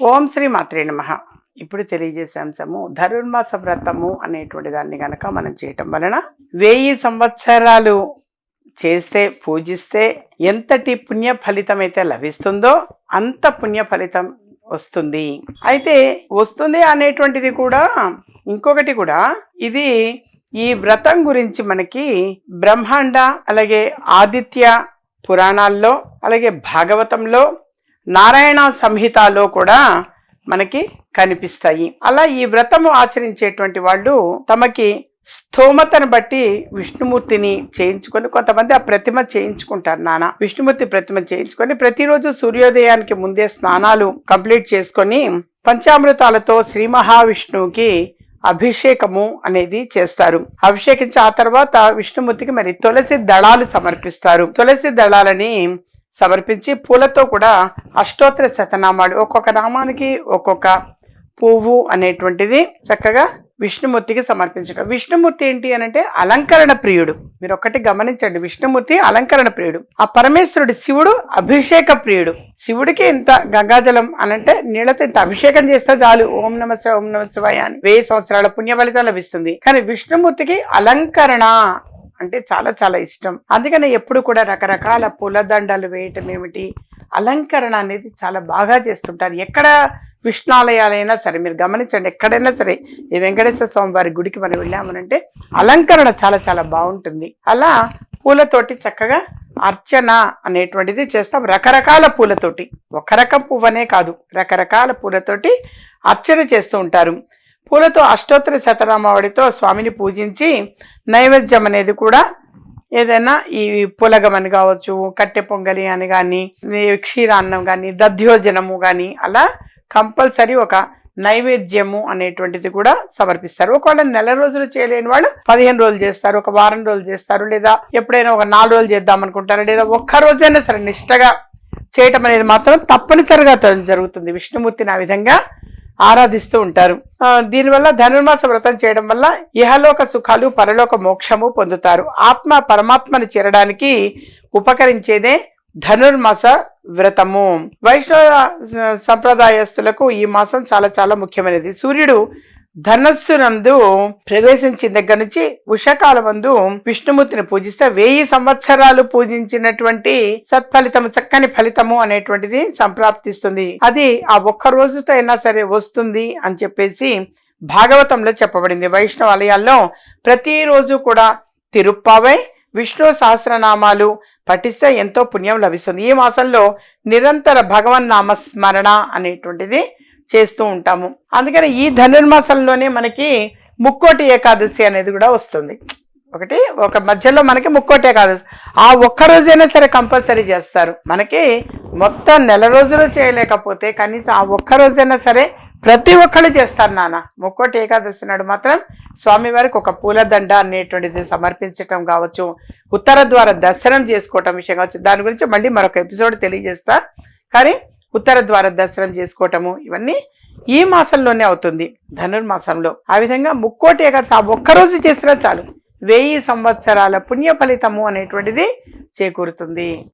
ఓం శ్రీ మాత్రే నమ. ఇప్పుడు తెలియజేసే అంశము ధనుర్మాస వ్రతము అనేటువంటి దాన్ని గనక మనం చేయటం వలన వెయ్యి సంవత్సరాలు చేస్తే పూజిస్తే ఎంతటి పుణ్య ఫలితం అయితే లభిస్తుందో అంత పుణ్య ఫలితం వస్తుంది. అయితే వస్తుంది అనేటువంటిది కూడా ఇంకొకటి కూడా ఇది ఈ వ్రతం గురించి మనకి బ్రహ్మాండ అలాగే ఆదిత్య పురాణాల్లో అలాగే భాగవతంలో నారాయణ సంహితలో కూడా మనకి కనిపిస్తాయి. అలా ఈ వ్రతము ఆచరించేటువంటి వాళ్ళు తమకి స్తోమతను బట్టి విష్ణుమూర్తిని చేయించుకొని కొంతమంది ఆ ప్రతిమ చేయించుకుంటారు నాన్న విష్ణుమూర్తి ప్రతిమ చేయించుకొని ప్రతిరోజు సూర్యోదయానికి ముందే స్నానాలు కంప్లీట్ చేసుకొని పంచామృతాలతో శ్రీ మహావిష్ణువుకి అభిషేకము అనేది చేస్తారు. అభిషేకించి ఆ తర్వాత విష్ణుమూర్తికి మరి తులసి దళాలు సమర్పిస్తారు. తులసి దళాలని సమర్పించి పూలతో కూడా అష్టోత్తర శతనామాలు. ఒక్కొక్క నామానికి ఒక్కొక్క పువ్వు అనేటువంటిది చక్కగా విష్ణుమూర్తికి సమర్పించడం. విష్ణుమూర్తి ఏంటి అని అంటే అలంకరణ ప్రియుడు. మీరు ఒకటి గమనించండి విష్ణుమూర్తి అలంకరణ ప్రియుడు. ఆ పరమేశ్వరుడు శివుడు అభిషేక ప్రియుడు. శివుడికి ఇంత గంగాజలం అనంటే నీళ్ళతో ఇంత అభిషేకం చేస్తే చాలు. ఓం నమ శివ ఓం నమ శివాయ అని. వెయ్యి సంవత్సరాల పుణ్య ఫలితం లభిస్తుంది. కానీ విష్ణుమూర్తికి అలంకరణ అంటే చాలా చాలా ఇష్టం. అందుకనే ఎప్పుడు కూడా రకరకాల పూలదండలు వేయటం ఏమిటి? అలంకరణ అనేది చాలా బాగా చేస్తుంటారు. ఎక్కడ విష్ణాలయాలైనా సరే మీరు గమనించండి ఎక్కడైనా సరే ఈ వెంకటేశ్వర స్వామి వారి గుడికి మనం వెళ్ళామనంటే అలంకరణ చాలా చాలా బాగుంటుంది. అలా పూలతోటి చక్కగా అర్చన అనేటువంటిది చేస్తాం. రకరకాల పూలతోటి ఒక రకం పువ్వనే కాదు రకరకాల పూలతోటి అర్చన చేస్తూ ఉంటారు. పూలతో అష్టోత్తర శతరామావళితో స్వామిని పూజించి నైవేద్యం అనేది కూడా ఏదైనా ఈ పులగం అని కావచ్చు కట్టె పొంగలి అని కానీ క్షీరాన్నం కానీ దధ్యోజనము కానీ అలా కంపల్సరీ ఒక నైవేద్యము అనేటువంటిది కూడా సమర్పిస్తారు. ఒకవేళ నెల రోజులు చేయలేని వాళ్ళు పదిహేను రోజులు చేస్తారు ఒక వారం రోజులు చేస్తారు లేదా ఎప్పుడైనా ఒక నాలుగు రోజులు చేద్దాం అనుకుంటారు లేదా ఒక్క రోజైనా సరే నిష్టగా చేయటం అనేది మాత్రం తప్పనిసరిగా జరుగుతుంది. విష్ణుమూర్తిని ఆ విధంగా ఆరాధిస్తూ ఉంటారు. దీనివల్ల ధనుర్మాస వ్రతం చేయడం వల్ల ఇహలోక సుఖాలు పరలోక మోక్షము పొందుతారు. ఆత్మ పరమాత్మను చేరడానికి ఉపకరించేదే ధనుర్మాస వ్రతము. వైష్ణవ సంప్రదాయస్తులకు ఈ మాసం చాలా చాలా ముఖ్యమైనది. సూర్యుడు ధనస్సు నందు ప్రవేశించిన దగ్గర నుంచి ఉషకాలమందు విష్ణుమూర్తిని పూజిస్తే వెయ్యి సంవత్సరాలు పూజించినటువంటి సత్ఫలితము చక్కని ఫలితము అనేటువంటిది సంప్రాప్తిస్తుంది. అది ఆ ఒక్క రోజుతో అయినా సరే వస్తుంది అని చెప్పేసి భాగవతంలో చెప్పబడింది. వైష్ణవ ఆలయాల్లో ప్రతిరోజు కూడా తిరుప్పావై విష్ణు సహస్రనామాలు పఠిస్తే ఎంతో పుణ్యం లభిస్తుంది. ఈ మాసంలో నిరంతర భగవన్ నామస్మరణ అనేటువంటిది చేస్తూ ఉంటాము. అందుకని ఈ ధనుర్మాసంలోనే మనకి ముక్కోటి ఏకాదశి అనేది కూడా వస్తుంది. ఒకటి ఒక మధ్యలో మనకి ముక్కోటి ఏకాదశి. ఆ ఒక్క రోజైనా సరే కంపల్సరీ చేస్తారు. మనకి మొత్తం నెల రోజులు చేయలేకపోతే కనీసం ఆ ఒక్క రోజైనా సరే ప్రతి ఒక్కళ్ళు చేస్తారు నాన్న. ముక్కోటి ఏకాదశి నాడు మాత్రం స్వామివారికి ఒక పూలదండ అనేటువంటిది సమర్పించటం కావచ్చు. ఉత్తర ద్వారా దర్శనం చేసుకోవటం విషయం కావచ్చు. దాని గురించి మళ్ళీ మరొక ఎపిసోడ్ తెలియజేస్తా. కానీ ఉత్తర ద్వార దర్శనం చేసుకోవటము ఇవన్నీ ఈ మాసంలోనే అవుతుంది ధనుర్మాసంలో. ఆ విధంగా ముక్కోటి ఏకాదశి ఆ ఒక్కరోజు చేసినా చాలు. వెయ్యి సంవత్సరాల పుణ్య ఫలితము అనేటువంటిది చేకూరుతుంది.